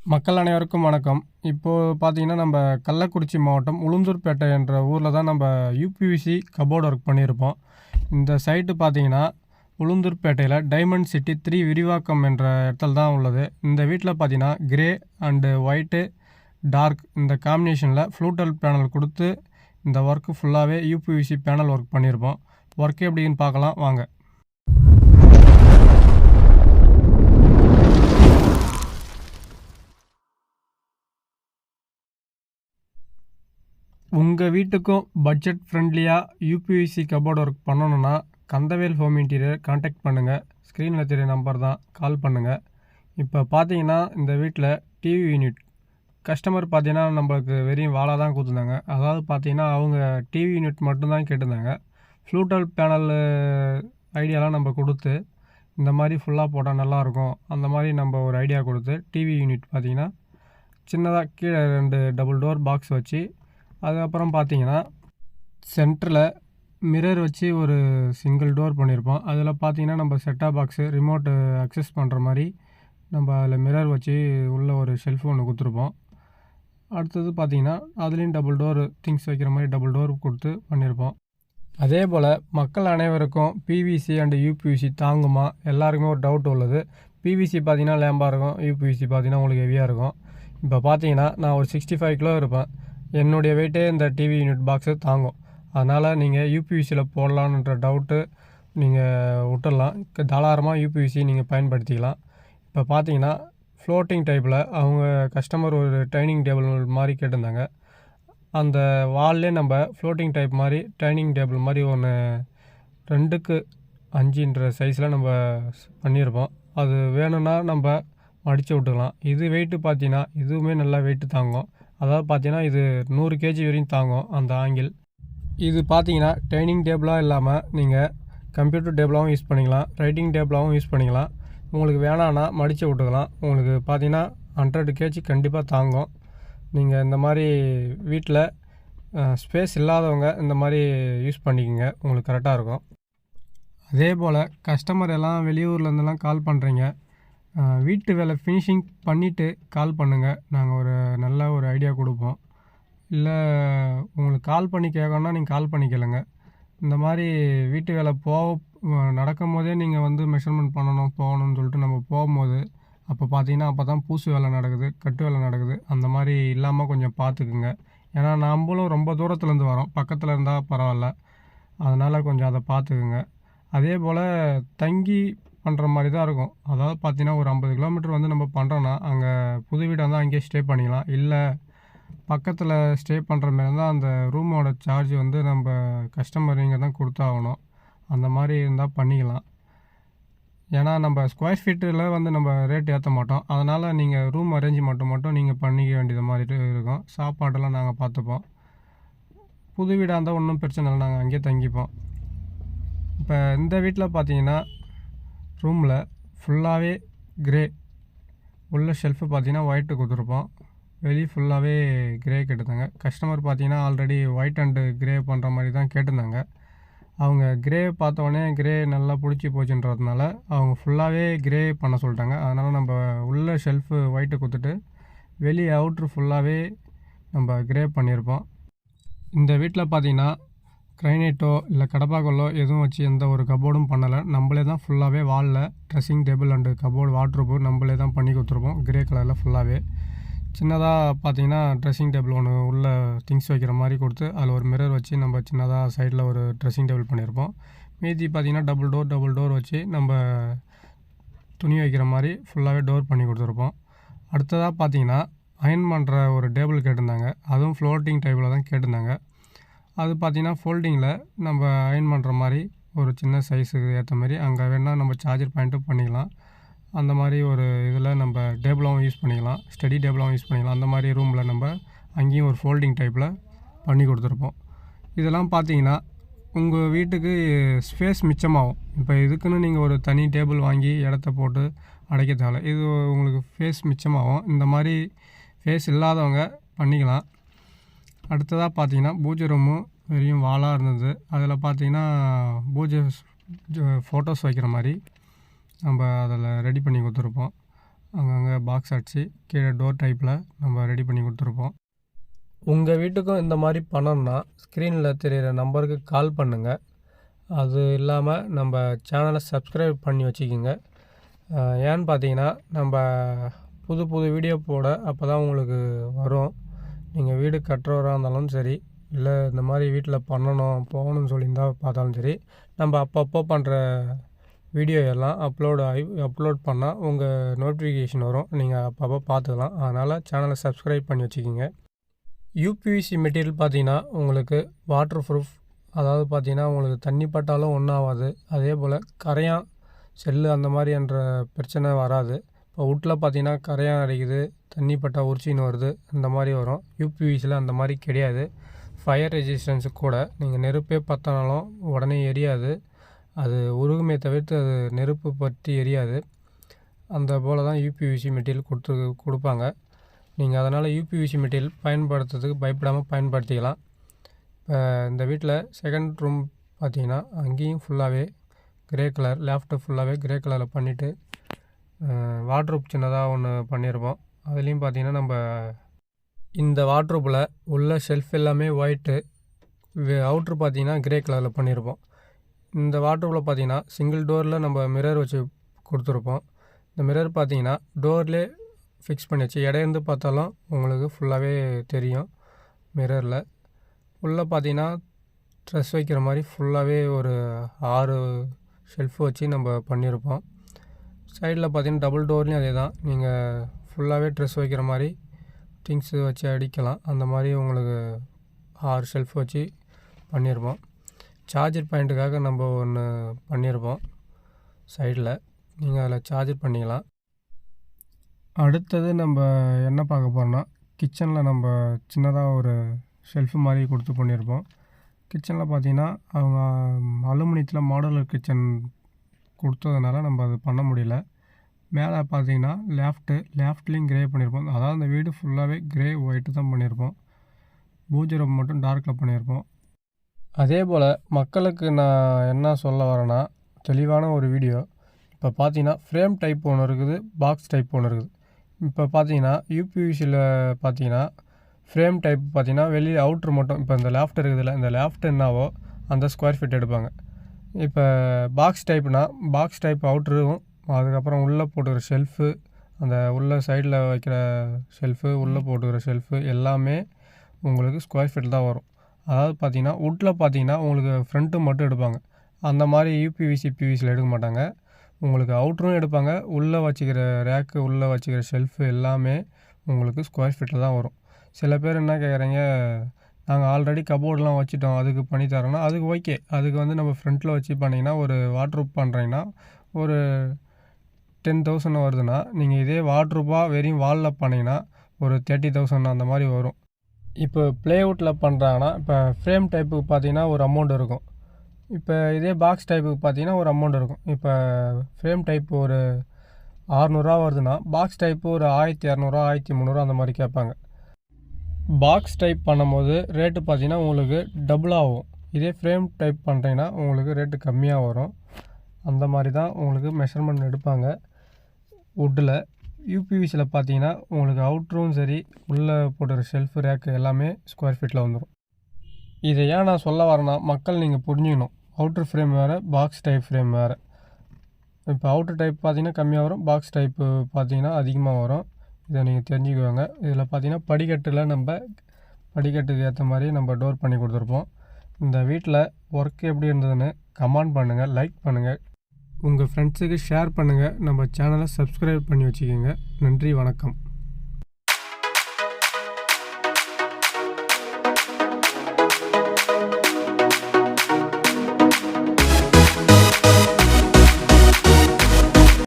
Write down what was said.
மக்கள் அனைவருக்கும் வணக்கம். இப்போது பார்த்தீங்கன்னா நம்ம கள்ளக்குறிச்சி மாவட்டம் உளுந்தூர்பேட்டை என்ற ஊரில் தான் நம்ம யூபிவிசி கபோர்டு ஒர்க் பண்ணியிருப்போம் இந்த சைட்டு பார்த்தீங்கன்னா உளுந்தூர்பேட்டையில் டைமண்ட் சிட்டி த்ரீ விரிவாக்கம் என்ற இடத்துல தான் உள்ளது. இந்த வீட்டில் பார்த்தீங்கன்னா கிரே அண்டு ஒயிட்டு டார்க் இந்த காம்பினேஷனில் ஃப்ளூட்டல் பேனல் கொடுத்து இந்த ஒர்க்கு ஃபுல்லாகவே யூபிவிசி பேனல் ஒர்க் பண்ணியிருப்போம் ஒர்க் எப்படின்னு பார்க்கலாம் வாங்க. உங்கள் வீட்டுக்கும் பட்ஜெட் ஃப்ரெண்ட்லியாக யூபிவிசி கபோர்டு ஒர்க் பண்ணணுன்னா கந்தவேல் ஹோம் இன்டீரியர் காண்டாக்ட் பண்ணுங்கள் ஸ்க்ரீனில் தெரிய நம்பர் தான். கால் பண்ணுங்கள் இப்போ பார்த்தீங்கன்னா இந்த வீட்டில் டிவி யூனிட் கஸ்டமர் பார்த்தீங்கன்னா நம்மளுக்கு வெறும் வாழை தான் கொடுத்துருந்தாங்க. அதாவது பார்த்தீங்கன்னா அவங்க டிவி யூனிட் மட்டும்தான் கேட்டிருந்தாங்க. ஃப்ளூட்டல் பேனல் ஐடியாலாம் நம்ம கொடுத்து இந்த மாதிரி ஃபுல்லாக போட்டால் நல்லாயிருக்கும் அந்த மாதிரி நம்ம ஒரு ஐடியா கொடுத்து டிவி யூனிட் பார்த்தீங்கன்னா சின்னதாக கீழே ரெண்டு டபுள் டோர் பாக்ஸ் வச்சு அதுக்கப்புறம் பார்த்தீங்கன்னா சென்டரில் மிரர் வச்சு ஒரு சிங்கிள் டோர் பண்ணியிருப்போம். அதில் பார்த்தீங்கன்னா நம்ம செட்டாப் பாக்ஸு ரிமோட்டு அக்சஸ் பண்ணுற மாதிரி நம்ம அதில் மிரர் வச்சு உள்ள ஒரு ஷெல்ஃப் ஒன்று கொடுத்துருப்போம். அடுத்தது பார்த்தீங்கன்னா அதுலேயும் டபுள் டோர் திங்ஸ் வைக்கிற மாதிரி டபுள் டோர் கொடுத்து பண்ணியிருப்போம். அதே போல் மக்கள் அனைவருக்கும் பிவிசி அண்டு யூபிவிசி தாங்குமா? எல்லாருக்குமே ஒரு டவுட் உள்ளது. பிவிசி பார்த்தீங்கன்னா லேம்பாக இருக்கும். யூபிவிசி பார்த்தீங்கன்னா உங்களுக்கு ஹெவியாக இருக்கும். இப்போ பார்த்தீங்கன்னா நான் ஒரு சிக்ஸ்டி ஃபைவ் கிலோ இருப்பேன். என்னுடைய வெயிட்டே இந்த டிவி யூனிட் பாக்ஸு தாங்கும். அதனால் நீங்கள் யூபிவிசியில் போடலான்ற டவுட்டு நீங்கள் விட்டுடலாம். தாராளமாக யூபிவிசி நீங்கள் பயன்படுத்திக்கலாம். இப்போ பார்த்தீங்கன்னா ஃப்ளோட்டிங் டைப்பில் அவங்க கஸ்டமர் ஒரு டைனிங் டேபிள் மாதிரி கேட்டிருந்தாங்க. அந்த வால்லே நம்ம ஃப்ளோட்டிங் டைப் மாதிரி டைனிங் டேபிள் மாதிரி ஒன்று ரெண்டுக்கு அஞ்சுன்ற சைஸில் நம்ம பண்ணியிருப்போம் அது வேணும்னா நம்ம மடித்து விட்டுக்கலாம். இது வெயிட்டு பார்த்தீங்கன்னா இதுவுமே நல்லா வெயிட்டு தாங்கும். அதாவது பார்த்தீங்கன்னா இது நூறு கேஜி வரையும் தாங்கும் அந்த ஆங்கிள் இது பார்த்தீங்கன்னா டைனிங் டேபிளாக இல்லாமல் நீங்கள் கம்ப்யூட்டர் டேபிளாகவும் யூஸ் பண்ணிக்கலாம் ரைட்டிங் டேபிளாகவும் யூஸ் பண்ணிக்கலாம். உங்களுக்கு வேணான்னா மடித்து விட்டுக்கலாம். உங்களுக்கு பார்த்தீங்கன்னா ஹண்ட்ரட் கேஜி கண்டிப்பாக தாங்கும். நீங்கள் இந்த மாதிரி வீட்டில் ஸ்பேஸ் இல்லாதவங்க இந்த மாதிரி யூஸ் பண்ணிக்கோங்க. உங்களுக்கு கரெக்டாக இருக்கும். அதே போல் கஸ்டமர் எல்லாம் வெளியூர்லேருந்துலாம் கால் பண்ணுறீங்க வீட்டு வேலை ஃபினிஷிங் பண்ணிவிட்டு கால் பண்ணுங்கள் நாங்கள் ஒரு நல்ல ஒரு ஐடியா கொடுப்போம். இல்லை உங்களுக்கு கால் பண்ணி கேட்கணுன்னா நீங்கள் கால் பண்ணி கேளுங்க. இந்த மாதிரி வீட்டு வேலை போக நடக்கும் போதே நீங்கள் வந்து மெஷர்மெண்ட் பண்ணணும் போகணும்னு சொல்லிட்டு நம்ம போகும்போது அப்போ பார்த்தீங்கன்னா அப்போ தான் பூசு வேலை நடக்குது கட்டு வேலை நடக்குது. அந்த மாதிரி இல்லாமல் கொஞ்சம் பார்த்துக்குங்க ஏன்னா நம்மளும் ரொம்ப தூரத்துலேருந்து வரோம். பக்கத்தில் இருந்தால் பரவாயில்ல. அதனால் கொஞ்சம் அதை பார்த்துக்குங்க அதே போல் தங்கி பண்ணுற மாதிரி தான் இருக்கும். அதாவது பார்த்தீங்கன்னா ஒரு ஐம்பது கிலோமீட்டர் வந்து நம்ம பண்ணுறோன்னா அங்கே புது வீடாக இருந்தால் அங்கேயே ஸ்டே பண்ணிக்கலாம். இல்லை பக்கத்தில் ஸ்டே பண்ணுற மாதிரி இருந்தால் அந்த ரூமோட சார்ஜ் வந்து நம்ம கஸ்டமர் இங்கே தான் கொடுத்தாகணும். அந்த மாதிரி இருந்தால் பண்ணிக்கலாம். ஏன்னா நம்ம ஸ்கொயர் ஃபீட்டில் வந்து நம்ம ரேட் ஏற்ற மாட்டோம். அதனால் நீங்கள் ரூம் அரேஞ்ச்மெண்ட்டு மட்டும் நீங்கள் பண்ணிக்க வேண்டியது மாதிரி இருக்கும். சாப்பாடெல்லாம் நாங்கள் பார்த்துப்போம் புது வீடாக இருந்தால் ஒன்றும் பிரச்சனை இல்லை. நாங்கள் அங்கேயே தங்கிப்போம். இப்போ இந்த வீட்டில் பார்த்தீங்கன்னா ரூமில் ஃபுல்லாகவே கிரே உள்ள ஷெல்ஃபு பார்த்தீங்கன்னா ஒயிட்டு கொடுத்துருப்போம். வெளியே ஃபுல்லாகவே கிரே கேட்டிருந்தாங்க. கஸ்டமர் பார்த்தீங்கன்னா ஆல்ரெடி ஒயிட் அண்டு கிரே பண்ணுற மாதிரி தான் கேட்டிருந்தாங்க. அவங்க கிரே பார்த்தோன்னே கிரே நல்லா பிடிச்சி போச்சுன்றதுனால அவங்க ஃபுல்லாகவே கிரே பண்ண சொல்லிட்டாங்க. அதனால் நம்ம உள்ள ஷெல்ஃபு ஒயிட்டு கொடுத்துட்டு வெளியே அவுட்ரு ஃபுல்லாகவே நம்ம கிரே பண்ணியிருப்போம். இந்த வீட்டில் பார்த்தீங்கன்னா கிரைனைட்டோ இல்லை கடப்பாக்கல்லோ எதுவும் வச்சு எந்த ஒரு கபோர்டும் பண்ணலை. நம்மளே தான் ஃபுல்லாகவே வாலில் dressing table and cupboard wardrobe நம்மளே தான் பண்ணி கொடுத்துருப்போம். கிரே கலரில் ஃபுல்லாகவே சின்னதாக பார்த்தீங்கன்னா ட்ரெஸ்ஸிங் டேபிள் ஒன்று உள்ள திங்ஸ் வைக்கிற மாதிரி கொடுத்து அதில் ஒரு மிரர் வச்சு நம்ம சின்னதாக சைடில் ஒரு ட்ரெஸ்ஸிங் டேபிள் பண்ணியிருப்போம். மீதி பார்த்தீங்கன்னா டபுள் டோர் டபுள் டோர் வச்சு நம்ம துணி வைக்கிற மாதிரி ஃபுல்லாகவே டோர் பண்ணி கொடுத்துருப்போம். அடுத்ததாக பார்த்தீங்கன்னா அயன் பண்ணுற ஒரு டேபிள் கேட்டிருந்தாங்க. அதுவும் ஃப்ளோட்டிங் டைப்பில் தான் கேட்டிருந்தாங்க. அது பார்த்தீங்கன்னா ஃபோல்டிங்கில் நம்ம அயன் பண்ணுற மாதிரி ஒரு சின்ன சைஸுக்கு ஏற்ற மாதிரி அங்கே வேணால் நம்ம சார்ஜர் பாயிண்ட்டும் பண்ணிக்கலாம். அந்த மாதிரி ஒரு இதில் நம்ம டேபிளாகவும் யூஸ் பண்ணிக்கலாம். ஸ்டடி டேபிளாகவும் யூஸ் பண்ணிக்கலாம். அந்த மாதிரி ரூமில் நம்ம அங்கேயும் ஒரு ஃபோல்டிங் டைப்பில் பண்ணி கொடுத்துருப்போம். இதெல்லாம் பார்த்தீங்கன்னா உங்கள் வீட்டுக்கு ஸ்பேஸ் மிச்சமாகும். இப்போ இதுக்குன்னு நீங்கள் ஒரு தனி டேபிள் வாங்கி இடத்த போட்டு அடைக்க தேவை இது உங்களுக்கு ஃபேஸ் மிச்சமாகும். இந்த மாதிரி ஃபேஸ் இல்லாதவங்க பண்ணிக்கலாம். அடுத்ததாக பார்த்தீங்கன்னா பூஜை ரூமும் வெறியும் வாலாக இருந்தது. அதில் பார்த்தீங்கன்னா பூஜை ஃபோட்டோஸ் வைக்கிற மாதிரி நம்ம அதில் ரெடி பண்ணி கொடுத்துருப்போம். அங்கங்கே பாக்ஸ் அடித்து கீழே டோர் டைப்பில் நம்ம ரெடி பண்ணி கொடுத்துருப்போம். உங்கள் வீட்டுக்கும் இந்த மாதிரி பண்ணோம்னா ஸ்க்ரீனில் தெரிகிற நம்பருக்கு கால் பண்ணுங்கள் அது இல்லாமல் நம்ம சேனலை சப்ஸ்கிரைப் பண்ணி வச்சுக்கிங்க. ஏன்னு பார்த்தீங்கன்னா நம்ம புது புது வீடியோ போட அப்போ தான் உங்களுக்கு வரும். நீங்கள் வீடு கட்டுறவராக இருந்தாலும் சரி இல்லை இந்த மாதிரி வீட்டில் பண்ணணும் போகணும்னு சொல்லியிருந்தா பார்த்தாலும் சரி நம்ம அப்பப்போ பண்ணுற வீடியோ எல்லாம் அப்லோடு ஆகி அப்லோட் பண்ணால் உங்கள் நோட்டிஃபிகேஷன் வரும். நீங்கள் அப்பப்போ பார்த்துக்கலாம். அதனால் சேனலை சப்ஸ்கிரைப் பண்ணி வச்சுக்கிங்க. யூபிவிசி மெட்டீரியல் பார்த்தீங்கன்னா உங்களுக்கு வாட்டர் ப்ரூஃப் அதாவது பார்த்தீங்கன்னா உங்களுக்கு தண்ணி பட்டாலும் ஒன்றும் ஆகாது. அதே போல் கரையான் செல்லு அந்த மாதிரி என்ற பிரச்சனை வராது. இப்போ பார்த்தீங்கன்னா கரையான் அடிக்குது தண்ணி பட்டா உரிச்சின்னு வருது அந்த மாதிரி வரும். யூபிவிசியில் அந்த மாதிரி கிடையாது. ஃபயர் ரெசிஸ்டன்ஸு கூட. நீங்கள் நெருப்பே பற்றினாலும் உடனே எரியாது. அது உருகுமே தவிர்த்து அது நெருப்பு பற்றி எரியாது. அந்த போல் தான் யூபிவிசி மெட்டீரியல் கொடுத்து கொடுப்பாங்க. நீங்கள் அதனால் யூபிவிசி மெட்டீரியல் பயன்படுத்துறதுக்கு பயப்படாமல் பயன்படுத்திக்கலாம். இப்போ இந்த வீட்டில் செகண்ட் ரூம் பார்த்தீங்கன்னா அங்கேயும் ஃபுல்லாகவே கிரே கலர் லேஃப்ட்டு ஃபுல்லாகவே கிரே கலரில் பண்ணிவிட்டு வாட்ரூப் சின்னதாக ஒன்று பண்ணியிருப்போம் அதுலேயும் பார்த்தீங்கன்னா நம்ம இந்த வாட்ரூப்பில் உள்ள ஷெல்ஃப் எல்லாமே ஒயிட்டு அவுட்ரு பார்த்தீங்கன்னா கிரே கலரில் பண்ணியிருப்போம் இந்த வாட்ரூப்பில் பார்த்தீங்கன்னா சிங்கிள் டோரில் நம்ம மிரர் வச்சு கொடுத்துருப்போம். இந்த மிரர் பார்த்தீங்கன்னா டோர்லே ஃபிக்ஸ் பண்ணி வச்சு இடையிருந்து பார்த்தாலும் உங்களுக்கு ஃபுல்லாகவே தெரியும் மிரரில் உள்ளே பார்த்தீங்கன்னா ட்ரெஸ் வைக்கிற மாதிரி ஃபுல்லாகவே ஒரு ஆறு ஷெல்ஃப் வச்சு நம்ம பண்ணியிருப்போம் சைடில் பார்த்தீங்கன்னா டபுள் டோர்லேயும் அதே தான். நீங்கள் ஃபுல்லாகவே ட்ரெஸ் வைக்கிற மாதிரி திங்ஸு வச்சு அடிக்கலாம். அந்த மாதிரி உங்களுக்கு ஆறு ஷெல்ஃப் வச்சு பண்ணியிருப்போம் சார்ஜர் பாயிண்ட்டுக்காக நம்ம ஒன்று பண்ணியிருப்போம் சைடில் நீங்கள் அதில் சார்ஜர் பண்ணிக்கலாம். அடுத்தது நம்ம என்ன பார்க்க போகிறோம்னா கிச்சனில் நம்ம சின்னதாக ஒரு ஷெல்ஃபு மாதிரி கொடுத்து பண்ணியிருப்போம் கிச்சனில் பார்த்தீங்கன்னா அவங்க அலுமினியத்தில் மாடலர் கிச்சன் கொடுத்ததுனால நம்ம அது பண்ண முடியல. மேலே பார்த்தீங்கன்னா லெஃப்ட்டு லேஃப்ட்லேயும் க்ரே பண்ணியிருப்போம் அதாவது அந்த வீடு ஃபுல்லாகவே க்ரே ஒயிட்டு தான் பண்ணியிருப்போம் பூஜை ரூம் மட்டும் டார்க்கில் பண்ணியிருப்போம் அதே போல் மக்களுக்கு நான் என்ன சொல்ல வரேன்னா தெளிவான ஒரு வீடியோ இப்போ பார்த்தீங்கன்னா ஃப்ரேம் டைப் ஒன்று இருக்குது பாக்ஸ் டைப் ஒன்று இருக்குது. இப்போ பார்த்தீங்கன்னா யூபிவிசியில் பார்த்தீங்கன்னா ஃப்ரேம் டைப் பார்த்தீங்கன்னா வெளியே அவுட்ரு மட்டும் இப்போ இந்த லேஃப்ட் இருக்குதுல்ல இந்த லேஃப்ட் என்னவோ அந்த ஸ்கொயர் ஃபீட் எடுப்பாங்க. இப்போ பாக்ஸ் டைப்னா பாக்ஸ் டைப் அவுட்ரும் அதுக்கப்புறம் உள்ளே போட்டுக்கிற ஷெல்ஃபு அந்த உள்ள சைடில் வைக்கிற ஷெல்ஃபு உள்ளே போட்டுக்கிற ஷெல்ஃபு எல்லாமே உங்களுக்கு ஸ்கொயர் ஃபீட் தான் வரும். அதாவது பார்த்தீங்கன்னா வுட்டில் பார்த்தீங்கன்னா உங்களுக்கு ஃப்ரண்ட்டு மட்டும் எடுப்பாங்க. அந்த மாதிரி யூபிவிசி பிவிசியில் எடுக்க மாட்டாங்க. உங்களுக்கு அவுட்ரும் எடுப்பாங்க. உள்ளே வச்சுக்கிற ரேக்கு உள்ளே வச்சுக்கிற ஷெல்ஃபு எல்லாமே உங்களுக்கு ஸ்கொயர் ஃபீட்டில் தான் வரும். சில பேர் என்ன கேட்குறீங்க நாங்கள் ஆல்ரெடி கபோர்டெலாம் வச்சுட்டோம். அதுக்கு பண்ணி தரோன்னா அதுக்கு ஓகே அதுக்கு வந்து நம்ம ஃப்ரண்ட்டில் வச்சு பண்ணிங்கன்னா ஒரு வாட்ரூப் பண்ணுறீங்கன்னா ஒரு டென் தௌசண்ட் வருதுன்னா நீங்கள் இதே வாட்ரூப்பாக வெறும் வாலில் பண்ணிங்கன்னா ஒரு தேர்ட்டி தௌசண்ட் அந்த மாதிரி வரும். இப்போ ப்ளேவுட்டில் பண்ணுறாங்கன்னா இப்போ ஃப்ரேம் டைப்புக்கு பார்த்தீங்கன்னா ஒரு அமௌண்ட் இருக்கும். இப்போ இதே பாக்ஸ் டைப்புக்கு பார்த்தீங்கன்னா ஒரு அமௌண்ட் இருக்கும். இப்போ ஃப்ரேம் டைப் ஒரு ஆறுநூறுவா வருதுன்னா பாக்ஸ் டைப்பு ஒரு ஆயிரத்தி இரநூறுவா ஆயிரத்தி முந்நூறுவா அந்த மாதிரி கேட்பாங்க. பாக்ஸ் டைப் பண்ணும்போது ரேட்டு பார்த்தீங்கன்னா உங்களுக்கு டபுள் ஆகும். இதே ஃப்ரேம் டைப் பண்ணுறீங்கன்னா உங்களுக்கு ரேட்டு கம்மியாக வரும். அந்த மாதிரி தான் உங்களுக்கு மெஷர்மெண்ட் எடுப்பாங்க. வுட்டில் யூபிவிசியில் பார்த்தீங்கன்னா உங்களுக்கு அவுட்ரும் சரி உள்ளே போட்டுற ஷெல்ஃபு ரேக்கு எல்லாமே ஸ்கொயர் ஃபீட்டில் வந்துடும் இதை ஏன் நான் சொல்ல வரேன்னா மக்கள் நீங்கள் புரிஞ்சுக்கணும். அவுட்ரு ஃப்ரேம் வேறு பாக்ஸ் டைப் ஃப்ரேம் வேறு. இப்போ அவுட்ரு டைப் பார்த்தீங்கன்னா கம்மியாக வரும் பாக்ஸ் டைப்பு பார்த்தீங்கன்னா அதிகமாக வரும். இதை நீங்கள் தெரிஞ்சுக்குவாங்க. இதில் பார்த்தீங்கன்னா படிக்கட்டில் நம்ம படிக்கட்டுக்கு ஏற்ற மாதிரி நம்ம டோர் பண்ணி கொடுத்துருப்போம். இந்த வீட்டில் ஒர்க் எப்படி இருந்ததுன்னு கமெண்ட் பண்ணுங்கள் லைக் பண்ணுங்கள் உங்கள் ஃப்ரெண்ட்ஸுக்கு ஷேர் பண்ணுங்கள் நம்ம சேனலை சப்ஸ்கிரைப் பண்ணி வச்சுக்கோங்க. நன்றி வணக்கம்.